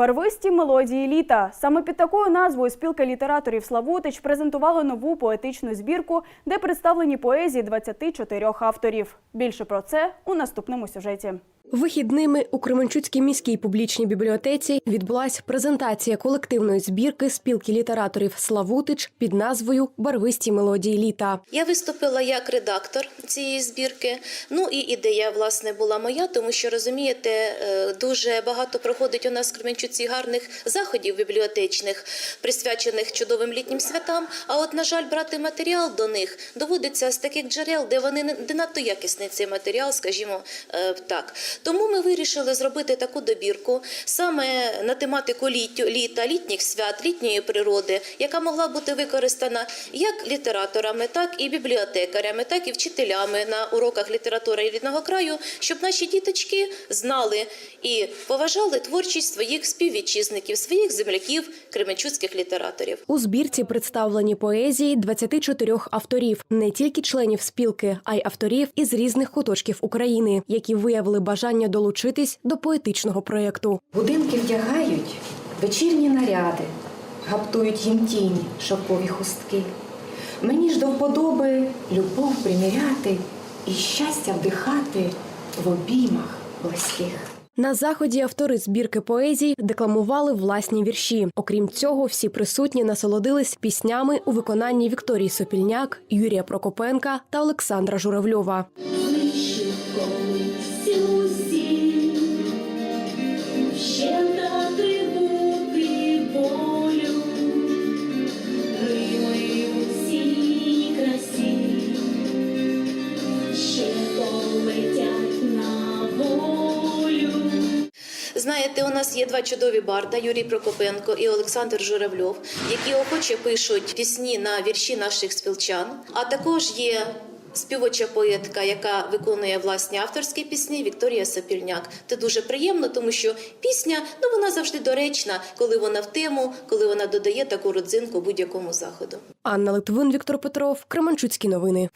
Барвисті мелодії літа. Саме під такою назвою спілка літераторів Славутич презентувала нову поетичну збірку, де представлені поезії 24 авторів. Більше про це у наступному сюжеті. Вихідними у Кременчуцькій міській публічній бібліотеці відбулась презентація колективної збірки спілки літераторів Славутич під назвою Барвисті мелодії літа. Я виступила як редактор цієї збірки. Ну і ідея власне була моя, тому що розумієте, е, дуже багато проходить у нас в Кременчуці гарних заходів бібліотечних, присвячених чудовим літнім святам. А от, на жаль, брати матеріал до них доводиться з таких джерел, де вони не надто якісний цей матеріал, скажімо е, так. Тому ми вирішили зробити таку добірку саме на тематику літтю, літа, літніх свят, літньої природи, яка могла бути використана як літераторами, так і бібліотекарями, так і вчителями на уроках літератури рідного краю, щоб наші діточки знали і поважали творчість своїх співвітчизників, своїх земляків, кременчуцьких літераторів. У збірці представлені поезії 24 авторів, не тільки членів спілки, а й авторів із різних куточків України, які виявили бажання долучитись до поетичного проєкту. Будинки вдягають вечірні наряди, гаптують їм тіні шовкові хустки. Мені ж до вподоби любов приміряти і щастя вдихати в обіймах близьких. На заході автори збірки поезій декламували власні вірші. Окрім цього, всі присутні насолодились піснями у виконанні Вікторії Сопільняк, Юрія Прокопенка та Олександра Журавльова. Знаєте, у нас є два чудові барда Юрій Прокопенко і Олександр Журавльов, які охоче пишуть пісні на вірші наших спілчан. А також є співоча поетка, яка виконує власні авторські пісні Вікторія Сапільняк. Це дуже приємно, тому що пісня ну вона завжди доречна, коли вона в тему, коли вона додає таку родзинку будь-якому заходу. Анна Литвин, Віктор Петров, Кременчуцькі новини.